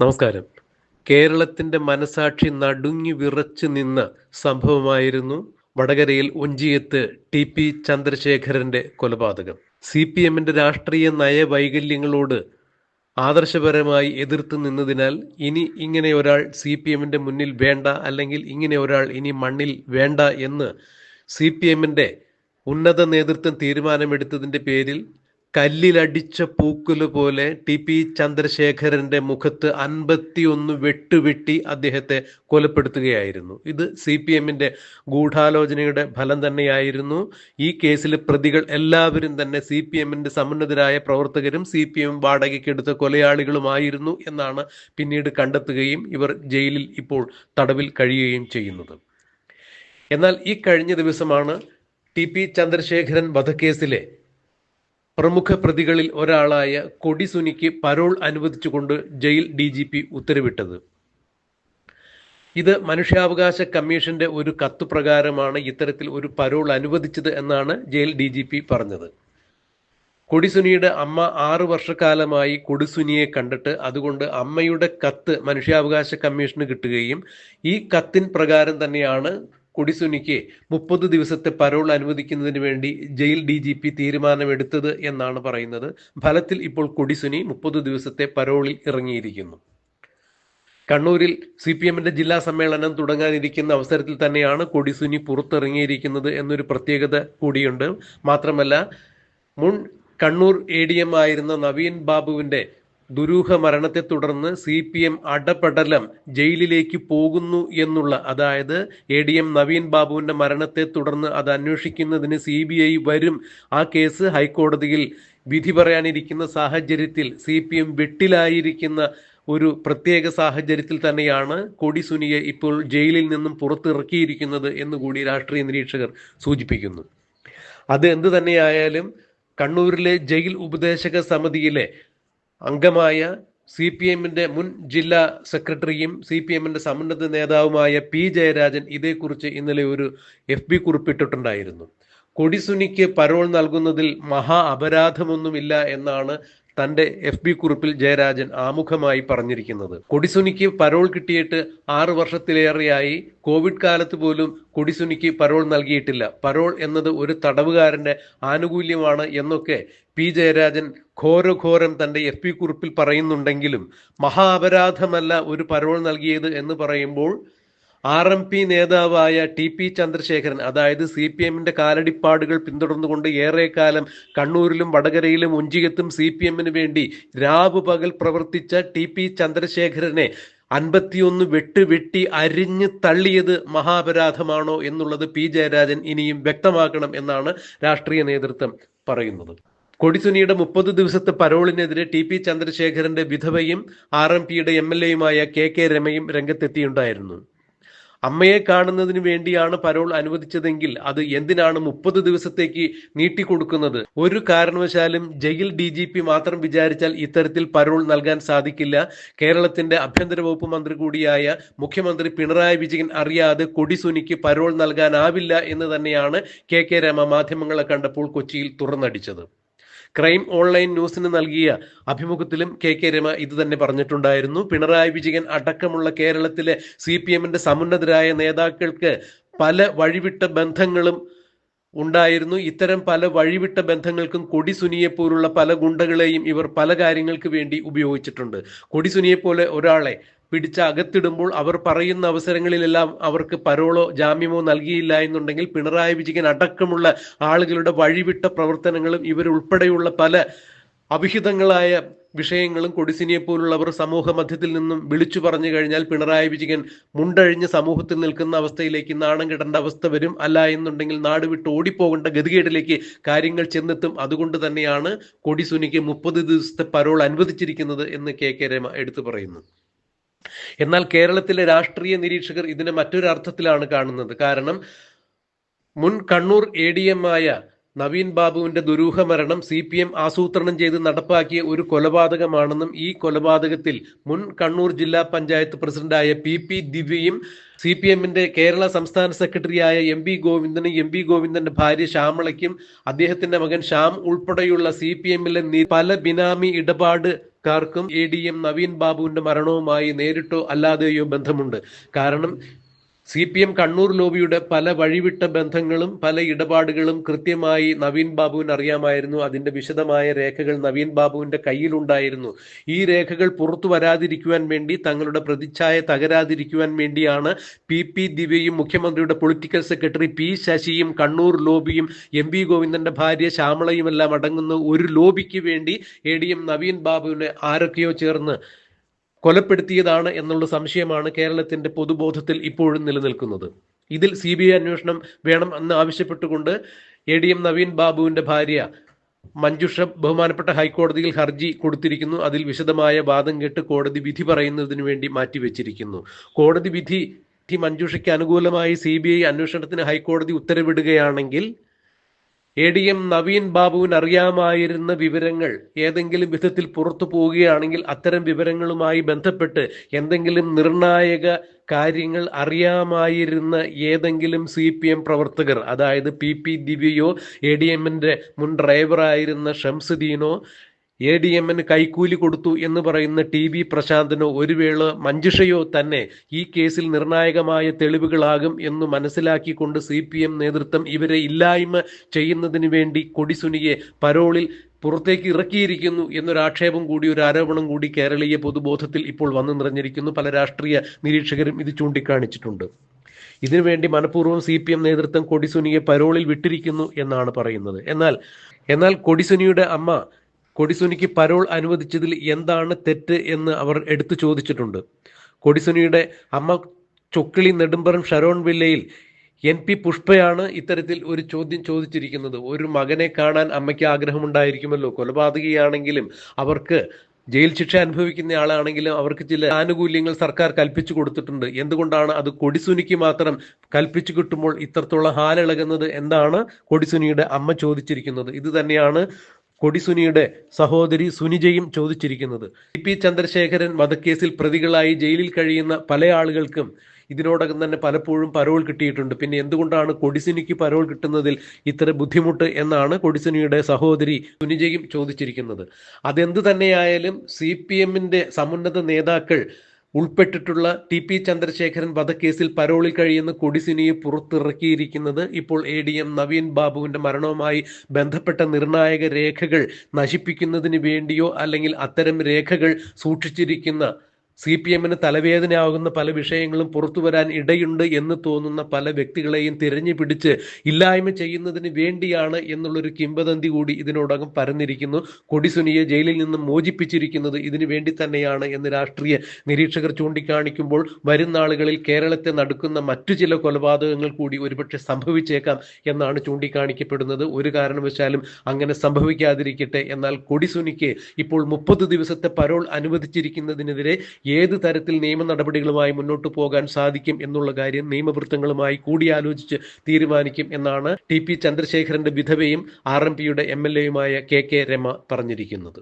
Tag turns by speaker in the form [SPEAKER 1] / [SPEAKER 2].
[SPEAKER 1] നമസ്കാരം. കേരളത്തിന്റെ മനസാക്ഷി നടുങ്ങി വിറച്ചു നിന്ന സംഭവമായിരുന്നു വടകരയിൽ ഒഞ്ചിയത്ത് ടി പി ചന്ദ്രശേഖരന്റെ കൊലപാതകം. സി പി എമ്മിന്റെ രാഷ്ട്രീയ നയവൈകല്യങ്ങളോട് ആദർശപരമായി എതിർത്ത് നിന്നതിനാൽ ഇനി ഇങ്ങനെ ഒരാൾ സി പി എമ്മിന്റെ മുന്നിൽ വേണ്ട അല്ലെങ്കിൽ ഇങ്ങനെ ഒരാൾ ഇനി മണ്ണിൽ വേണ്ട എന്ന് സി പി എമ്മിന്റെ ഉന്നത നേതൃത്വം തീരുമാനമെടുത്തതിന്റെ പേരിൽ കല്ലിലടിച്ച പൂക്കുൽ പോലെ ടി പി ചന്ദ്രശേഖരന്റെ മുഖത്ത് അൻപത്തിയൊന്ന് വെട്ടുവെട്ടി അദ്ദേഹത്തെ കൊലപ്പെടുത്തുകയായിരുന്നു. ഇത് സി പി എമ്മിന്റെ ഗൂഢാലോചനയുടെ ഫലം തന്നെയായിരുന്നു. ഈ കേസിൽ പ്രതികൾ എല്ലാവരും തന്നെ സി പി എമ്മിന്റെ സമുന്നതരായ പ്രവർത്തകരും സി പി എം വാടകയ്ക്കെടുത്ത കൊലയാളികളുമായിരുന്നു എന്നാണ് പിന്നീട് കണ്ടെത്തുകയും ഇവർ ജയിലിൽ ഇപ്പോൾ തടവിൽ കഴിയുകയും ചെയ്യുന്നത്. എന്നാൽ ഈ കഴിഞ്ഞ ദിവസമാണ് ടി പി ചന്ദ്രശേഖരൻ വധക്കേസിലെ പ്രമുഖ പ്രതികളിൽ ഒരാളായ കൊടിസുനിക്ക് പരോൾ അനുവദിച്ചുകൊണ്ട് ജയിൽ ഡി ജി പി ഉത്തരവിട്ടത്. ഇത് മനുഷ്യാവകാശ കമ്മീഷന്റെ ഒരു കത്ത് പ്രകാരമാണ് ഇത്തരത്തിൽ ഒരു പരോൾ അനുവദിച്ചത് എന്നാണ് ജയിൽ ഡി ജി പി പറഞ്ഞത്. കൊടിസുനിയുടെ അമ്മ ആറു വർഷക്കാലമായി കൊടിസുനിയെ കണ്ടിട്ട് അതുകൊണ്ട് അമ്മയുടെ കത്ത് മനുഷ്യാവകാശ കമ്മീഷന് കിട്ടുകയും ഈ കത്തിൻ പ്രകാരം തന്നെയാണ് കൊടിസുനിക്ക് മുപ്പത് ദിവസത്തെ പരോൾ അനുവദിക്കുന്നതിന് വേണ്ടി ജയിൽ ഡി ജി പി തീരുമാനമെടുത്തത് എന്നാണ് പറയുന്നത്. ഫലത്തിൽ ഇപ്പോൾ കൊടിസുനി മുപ്പത് ദിവസത്തെ പരോളിൽ ഇറങ്ങിയിരിക്കുന്നു. കണ്ണൂരിൽ സി പി എമ്മിന്റെ ജില്ലാ സമ്മേളനം തുടങ്ങാനിരിക്കുന്ന അവസരത്തിൽ തന്നെയാണ് കൊടിസുനി പുറത്തിറങ്ങിയിരിക്കുന്നത് എന്നൊരു പ്രത്യേകത കൂടിയുണ്ട്. മാത്രമല്ല മുൻ കണ്ണൂർ എ ഡി എം ആയിരുന്ന നവീൻ ബാബുവിന്റെ ദുരൂഹ മരണത്തെ തുടർന്ന് സി പി എം അടപടലം ജയിലിലേക്ക് പോകുന്നു എന്നുള്ള അതായത് എ ഡി എം നവീൻ ബാബുവിന്റെ മരണത്തെ തുടർന്ന് അത് അന്വേഷിക്കുന്നതിന് സി ബി ഐ വരും ആ കേസ് ഹൈക്കോടതിയിൽ വിധി പറയാനിരിക്കുന്ന സാഹചര്യത്തിൽ സി പി എം വെട്ടിലായിരിക്കുന്ന ഒരു പ്രത്യേക സാഹചര്യത്തിൽ തന്നെയാണ് കൊടിസുനിയെ ഇപ്പോൾ ജയിലിൽ നിന്നും പുറത്തിറക്കിയിരിക്കുന്നത് എന്നുകൂടി രാഷ്ട്രീയ നിരീക്ഷകർ സൂചിപ്പിക്കുന്നു. അത് എന്ത് തന്നെയായാലും കണ്ണൂരിലെ ജയിൽ ഉപദേശക സമിതിയിലെ അംഗമായ സി പി എമ്മിന്റെ മുൻ ജില്ലാ സെക്രട്ടറിയും സി പി എമ്മിന്റെ സമുന്നത നേതാവുമായ പി ജയരാജൻ ഇതേക്കുറിച്ച് ഇന്നലെ ഒരു എഫ് ബി കുറിപ്പിട്ടിട്ടുണ്ടായിരുന്നു. കൊടിസുനിക്ക് പരോൾ നൽകുന്നതിൽ മഹാ അപരാധമൊന്നുമില്ല എന്നാണ് തന്റെ എഫ് ബി കുറിപ്പിൽ ജയരാജൻ ആമുഖമായി പറഞ്ഞിരിക്കുന്നത്. കൊടിസുനിക്ക് പരോൾ കിട്ടിയിട്ട് ആറു വർഷത്തിലേറെയായി. കോവിഡ് കാലത്ത് പോലും കൊടിസുനിക്ക് പരോൾ നൽകിയിട്ടില്ല. പരോൾ എന്നത് ഒരു തടവുകാരന്റെ ആനുകൂല്യമാണ് എന്നൊക്കെ പി ജയരാജൻ ഘോരഘോരം തന്റെ എഫ് പി കുറിപ്പിൽ പറയുന്നുണ്ടെങ്കിലും മഹാ അപരാധമല്ല ഒരു പരോൾ നൽകിയത് എന്ന് പറയുമ്പോൾ ആർ എം പി നേതാവായ ടി പി ചന്ദ്രശേഖരൻ അതായത് സി പി എമ്മിന്റെ കാലടിപ്പാടുകൾ പിന്തുടർന്നുകൊണ്ട് ഏറെക്കാലം കണ്ണൂരിലും വടകരയിലും ഒഞ്ചിയത്തും സി പി എമ്മിന് വേണ്ടി രാവ് പകൽ പ്രവർത്തിച്ച ടി പി ചന്ദ്രശേഖരനെ അൻപത്തിയൊന്ന് വെട്ട് വെട്ടി അരിഞ്ഞ് തള്ളിയത് മഹാപരാധമാണോ എന്നുള്ളത് പി ജയരാജൻ ഇനിയും വ്യക്തമാക്കണം എന്നാണ് രാഷ്ട്രീയ നേതൃത്വം പറയുന്നത്. കൊടിസുനിയുടെ മുപ്പത് ദിവസത്തെ പരോളിനെതിരെ ടി പി ചന്ദ്രശേഖരന്റെ വിധവയും ആർ എം പിയുടെ എം എൽ എയുമായ കെ കെ രമയും രംഗത്തെത്തിയുണ്ടായിരുന്നു. അമ്മയെ കാണുന്നതിന് വേണ്ടിയാണ് പരോൾ അനുവദിച്ചതെങ്കിൽ അത് എന്തിനാണ് മുപ്പത് ദിവസത്തേക്ക് നീട്ടിക്കൊടുക്കുന്നത്? ഒരു കാരണവശാലും ജയിൽ ഡി ജി പി മാത്രം വിചാരിച്ചാൽ ഇത്തരത്തിൽ പരോൾ നൽകാൻ സാധിക്കില്ല. കേരളത്തിന്റെ ആഭ്യന്തര വകുപ്പ് മന്ത്രി കൂടിയായ മുഖ്യമന്ത്രി പിണറായി വിജയൻ അറിയാതെ കൊടിസുനിക്ക് പരോൾ നൽകാനാവില്ല എന്ന് തന്നെയാണ് കെ കെ രമ മാധ്യമങ്ങളെ കണ്ടപ്പോൾ കൊച്ചിയിൽ തുറന്നടിച്ചത്. ക്രൈം ഓൺലൈൻ ന്യൂസിന് നൽകിയ അഭിമുഖത്തിലും കെ കെ രമ ഇത് തന്നെ പറഞ്ഞിട്ടുണ്ടായിരുന്നു. പിണറായി വിജയൻ അടക്കമുള്ള കേരളത്തിലെ സി പി എമ്മിന്റെ സമുന്നതരായ നേതാക്കൾക്ക് പല വഴിവിട്ട ബന്ധങ്ങളും ഉണ്ടായിരുന്നു. ഇത്തരം പല വഴിവിട്ട ബന്ധങ്ങൾക്കും കൊടിസുനിയെ പോലുള്ള പല ഗുണ്ടകളെയും ഇവർ പല കാര്യങ്ങൾക്ക് വേണ്ടി ഉപയോഗിച്ചിട്ടുണ്ട്. കൊടിസുനിയെ പോലെ ഒരാളെ പിടിച്ച് അകത്തിടുമ്പോൾ അവർ പറയുന്ന അവസരങ്ങളിലെല്ലാം അവർക്ക് പരോളോ ജാമ്യമോ നൽകിയില്ല എന്നുണ്ടെങ്കിൽ പിണറായി വിജയൻ അടക്കമുള്ള ആളുകളുടെ വഴിവിട്ട പ്രവർത്തനങ്ങളും ഇവരുൾപ്പെടെയുള്ള പല അവിഹിതങ്ങളായ വിഷയങ്ങളും കൊടിസിനിയെ പോലുള്ളവർ സമൂഹ മധ്യത്തിൽ നിന്നും വിളിച്ചു പറഞ്ഞു കഴിഞ്ഞാൽ പിണറായി വിജയൻ മുണ്ടഴിഞ്ഞ് സമൂഹത്തിൽ നിൽക്കുന്ന അവസ്ഥയിലേക്ക് നാണം കിടേണ്ട അവസ്ഥ വരും അല്ല എന്നുണ്ടെങ്കിൽ നാട് വിട്ട് ഓടിപ്പോകേണ്ട ഗതികേടിലേക്ക് കാര്യങ്ങൾ ചെന്നെത്തും. അതുകൊണ്ട് തന്നെയാണ് കൊടിസുനിക്ക് മുപ്പത് ദിവസത്തെ പരോൾ അനുവദിച്ചിരിക്കുന്നത് എന്ന് കെ കെ രമ എടുത്തു പറയുന്നു എന്നാൽ കേരളത്തിലെ രാഷ്ട്രീയ നിരീക്ഷകർ ഇതിനെ മറ്റൊരു അർത്ഥത്തിലാണ് കാണുന്നത്. കാരണം മുൻ കണ്ണൂർ എ ഡി എം ആയ നവീൻ ബാബുവിന്റെ ദുരൂഹ മരണം സി പി എം ആസൂത്രണം ചെയ്ത് നടപ്പാക്കിയ ഒരു കൊലപാതകമാണെന്നും ഈ കൊലപാതകത്തിൽ മുൻ കണ്ണൂർ ജില്ലാ പഞ്ചായത്ത് പ്രസിഡന്റായ പി പി ദിവ്യയും സി പി എമ്മിന്റെ കേരള സംസ്ഥാന സെക്രട്ടറിയായ എം പി ഗോവിന്ദനും എം പി ഗോവിന്ദന്റെ ഭാര്യ ശ്യാമളയ്ക്കും അദ്ദേഹത്തിന്റെ മകൻ ശ്യാം ഉൾപ്പെടെയുള്ള സി പി എമ്മിലെ പല ബിനാമി ഇടപാട് ർക്കും എ ഡി എം നവീൻ ബാബുവിന്റെ മരണവുമായി നേരിട്ടോ അല്ലാതെയോ ബന്ധമുണ്ട്. കാരണം സി പി എം കണ്ണൂർ ലോബിയുടെ പല വഴിവിട്ട ബന്ധങ്ങളും പല ഇടപാടുകളും കൃത്യമായി നവീൻ ബാബുവിന് അറിയാമായിരുന്നു. അതിന്റെ വിശദമായ രേഖകൾ നവീൻ ബാബുവിന്റെ കയ്യിലുണ്ടായിരുന്നു. ഈ രേഖകൾ പുറത്തു വരാതിരിക്കുവാൻ വേണ്ടി തങ്ങളുടെ പ്രതിച്ഛായ തകരാതിരിക്കുവാൻ വേണ്ടിയാണ് പി പി ദിവ്യയും മുഖ്യമന്ത്രിയുടെ പൊളിറ്റിക്കൽ സെക്രട്ടറി പി ശശിയും കണ്ണൂർ ലോബിയും എം വി ഗോവിന്ദന്റെ ഭാര്യ ശ്യാമളയും എല്ലാം അടങ്ങുന്ന ഒരു ലോബിക്ക് വേണ്ടി എ ഡി എം നവീൻ ബാബുവിനെ ആരൊക്കെയോ ചേർന്ന് കൊലപ്പെടുത്തിയതാണ് എന്നുള്ള സംശയമാണ് കേരളത്തിന്റെ പൊതുബോധത്തിൽ ഇപ്പോഴും നിലനിൽക്കുന്നത്. ഇതിൽ സി ബി ഐ അന്വേഷണം വേണം എന്ന് ആവശ്യപ്പെട്ടുകൊണ്ട് എ ഡി എം നവീൻ ബാബുവിന്റെ ഭാര്യ മഞ്ജുഷ ബഹുമാനപ്പെട്ട ഹൈക്കോടതിയിൽ ഹർജി കൊടുത്തിരിക്കുന്നു. അതിൽ വിശദമായ വാദം കേട്ട് കോടതി വിധി പറയുന്നതിന് വേണ്ടി മാറ്റിവെച്ചിരിക്കുന്നു. കോടതി വിധി മഞ്ജുഷയ്ക്ക് അനുകൂലമായി സി ബി ഐ അന്വേഷണത്തിന് ഹൈക്കോടതി ഉത്തരവിടുകയാണെങ്കിൽ എ ഡി എം നവീൻ ബാബുവിന് അറിയാമായിരുന്ന വിവരങ്ങൾ ഏതെങ്കിലും വിധത്തിൽ പുറത്തു പോവുകയാണെങ്കിൽ അത്തരം വിവരങ്ങളുമായി ബന്ധപ്പെട്ട് എന്തെങ്കിലും നിർണായക കാര്യങ്ങൾ അറിയാമായിരുന്ന ഏതെങ്കിലും സി പി എം പ്രവർത്തകർ അതായത് പി പി ദിവ്യയോ എ ഡി എമ്മിന്റെ മുൻ ഡ്രൈവറായിരുന്ന ഷംസുദ്ദീനോ എ ഡി എമ്മിന് കൈക്കൂലി കൊടുത്തു എന്ന് പറയുന്ന ടി വി പ്രശാന്തനോ ഒരു വേള മഞ്ജുഷയോ തന്നെ ഈ കേസിൽ നിർണായകമായ തെളിവുകളാകും എന്ന് മനസ്സിലാക്കിക്കൊണ്ട് സി പി എം നേതൃത്വം ഇവരെ ഇല്ലായ്മ ചെയ്യുന്നതിന് വേണ്ടി കൊടിസുനിയെ പരോളിൽ പുറത്തേക്ക് ഇറക്കിയിരിക്കുന്നു എന്നൊരു ആക്ഷേപം കൂടി ഒരു ആരോപണം കൂടി കേരളീയ പൊതുബോധത്തിൽ ഇപ്പോൾ വന്നു നിറഞ്ഞിരിക്കുന്നു. പല രാഷ്ട്രീയ നിരീക്ഷകരും ഇത് ചൂണ്ടിക്കാണിച്ചിട്ടുണ്ട്. ഇതിനുവേണ്ടി മനഃപൂർവം സി പി എം നേതൃത്വം കൊടിസുനിയെ പരോളിൽ വിട്ടിരിക്കുന്നു എന്നാണ് പറയുന്നത്. എന്നാൽ എന്നാൽ കൊടിസുനിയുടെ അമ്മ കൊടിസുനിക്ക് പരോൾ അനുവദിച്ചതിൽ എന്താണ് തെറ്റ് എന്ന് അവർ എടുത്തു ചോദിച്ചിട്ടുണ്ട്. കൊടിസുനിയുടെ അമ്മ ചൊക്കിളി നെടുമ്പറം ഷരോൺ വില്ലയിൽ എൻ പി പുഷ്പയാണ് ഇത്തരത്തിൽ ഒരു ചോദ്യം ചോദിച്ചിരിക്കുന്നത്. ഒരു മകനെ കാണാൻ അമ്മയ്ക്ക് ആഗ്രഹമുണ്ടായിരിക്കുമല്ലോ. കൊലപാതകയാണെങ്കിലും അവർക്ക് ജയിൽ ശിക്ഷ അനുഭവിക്കുന്ന ആളാണെങ്കിലും അവർക്ക് ചില ആനുകൂല്യങ്ങൾ സർക്കാർ കൽപ്പിച്ചു കൊടുത്തിട്ടുണ്ട്. എന്തുകൊണ്ടാണ് അത് കൊടിസുനിക്ക് മാത്രം കൽപ്പിച്ചു കിട്ടുമ്പോൾ ഇത്രത്തോളം ഹാലിളകുന്നത്? എന്താണ് കൊടിസുനിയുടെ അമ്മ ചോദിച്ചിരിക്കുന്നത്? ഇത് തന്നെയാണ് കൊടിസുനിയുടെ സഹോദരി സുനിജയും ചോദിച്ചിരിക്കുന്നത്. ഇ പി ചന്ദ്രശേഖരൻ വധക്കേസിൽ പ്രതികളായി ജയിലിൽ കഴിയുന്ന പല ആളുകൾക്കും ഇതിനോടകം തന്നെ പലപ്പോഴും പരോൾ കിട്ടിയിട്ടുണ്ട്. പിന്നെ എന്തുകൊണ്ടാണ് കൊടിസുനിക്ക് പരോൾ കിട്ടുന്നതിൽ ഇത്ര ബുദ്ധിമുട്ട് എന്നാണ് കൊടിസുനിയുടെ സഹോദരി സുനിജയും ചോദിച്ചിരിക്കുന്നത്. അതെന്ത് തന്നെയായാലും സി പി എമ്മിന്റെ സമുന്നത നേതാക്കൾ ഉൾപ്പെട്ടിട്ടുള്ള ടി പി ചന്ദ്രശേഖരൻ വധക്കേസിൽ പരോളിൽ കഴിയുന്ന കൊടിസിനിയെ പുറത്തിറക്കിയിരിക്കുന്നത് ഇപ്പോൾ എ ഡി എം നവീൻ ബാബുവിന്റെ മരണവുമായി ബന്ധപ്പെട്ട നിർണായക രേഖകൾ നശിപ്പിക്കുന്നതിന് വേണ്ടിയോ അല്ലെങ്കിൽ അത്തരം രേഖകൾ സൂക്ഷിച്ചിരിക്കുന്ന സി പി എമ്മിന് തലവേദനയാകുന്ന പല വിഷയങ്ങളും പുറത്തു വരാൻ ഇടയുണ്ട് എന്ന് തോന്നുന്ന പല വ്യക്തികളെയും തിരഞ്ഞു പിടിച്ച് ഇല്ലായ്മ ചെയ്യുന്നതിന് വേണ്ടിയാണ് എന്നുള്ളൊരു കിംവദന്തി കൂടി ഇതിനോടകം പരന്നിരിക്കുന്നു. കൊടിസുനിയെ ജയിലിൽ നിന്ന് മോചിപ്പിച്ചിരിക്കുന്നത് ഇതിനു വേണ്ടി തന്നെയാണ് എന്ന് രാഷ്ട്രീയ നിരീക്ഷകർ ചൂണ്ടിക്കാണിക്കുമ്പോൾ വരും നാളുകളിൽ കേരളത്തെ നടക്കുന്ന മറ്റു ചില കൊലപാതകങ്ങൾ കൂടി ഒരുപക്ഷെ സംഭവിച്ചേക്കാം എന്നാണ് ചൂണ്ടിക്കാണിക്കപ്പെടുന്നത്. ഒരു കാരണവശാലും അങ്ങനെ സംഭവിക്കാതിരിക്കട്ടെ. എന്നാൽ കൊടിസുനിക്ക് ഇപ്പോൾ മുപ്പത് ദിവസത്തെ പരോൾ അനുവദിച്ചിരിക്കുന്നതിനെതിരെ ഏത് തരത്തിൽ നിയമ നടപടികളുമായി മുന്നോട്ട് പോകാൻ സാധിക്കും എന്നുള്ള കാര്യം നിയമവൃത്തങ്ങളുമായി കൂടിയാലോചിച്ച് തീരുമാനിക്കും എന്നാണ് ടി പി ചന്ദ്രശേഖരന്റെ വിധവയും ആർ എം പിയുടെ എം എൽ എയുമായ കെ കെ രമ പറഞ്ഞിരിക്കുന്നത്.